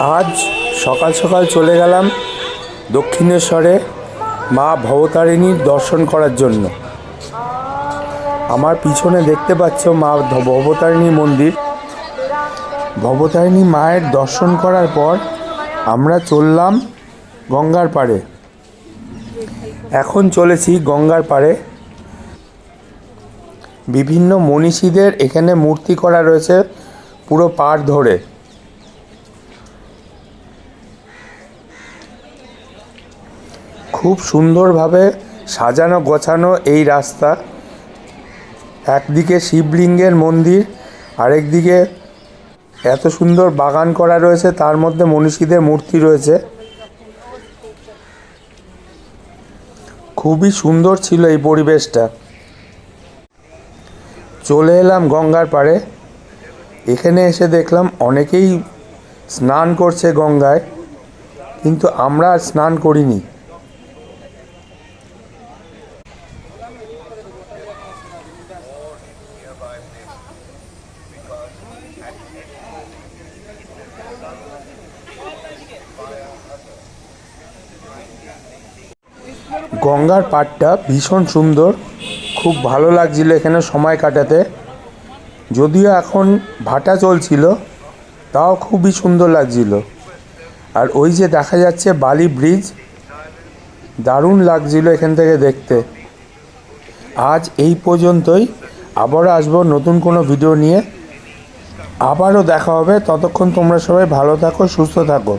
আজ সকাল সকাল চলে গেলাম দক্ষিণেশ্বরে মা ভবতারিণীর দর্শন করার জন্য। আমার পিছনে দেখতে পাচ্ছ মা ভবতারিণী মন্দির। ভবতারিণী মায়ের দর্শন করার পর আমরা চললাম গঙ্গার পাড়ে। এখন চলেছি গঙ্গার পাড়ে। বিভিন্ন মনীষীদের এখানে মূর্তি করা রয়েছে পুরো পাড় ধরে। খুব সুন্দরভাবে সাজানো, গোছানো এই রাস্তা। একদিকে শিবলিঙ্গের মন্দির, আরেকদিকে এত সুন্দর বাগান করা রয়েছে, তার মধ্যে মনীষীদের মূর্তি রয়েছে। খুবই সুন্দর ছিল এই পরিবেশটা। চলে এলাম গঙ্গার পাড়ে। এখানে এসে দেখলাম অনেকেই স্নান করছে গঙ্গায়, কিন্তু আমরা স্নান করিনি। গঙ্গার পাড়টা ভীষণ সুন্দর, খুব ভালো লাগছিল এখানে সময় কাটাতে। যদিও এখন ভাটা চলছিল, তাও খুবই সুন্দর লাগছিল। আর ওই যে দেখা যাচ্ছে বালি ব্রিজ, দারুণ লাগছিল এখান থেকে দেখতে। আজ এই পর্যন্তই, আবারও আসব নতুন কোনো ভিডিও নিয়ে। আবারও দেখা হবে। ততক্ষণ তোমরা সবাই ভালো থাকো সুস্থ থাকো।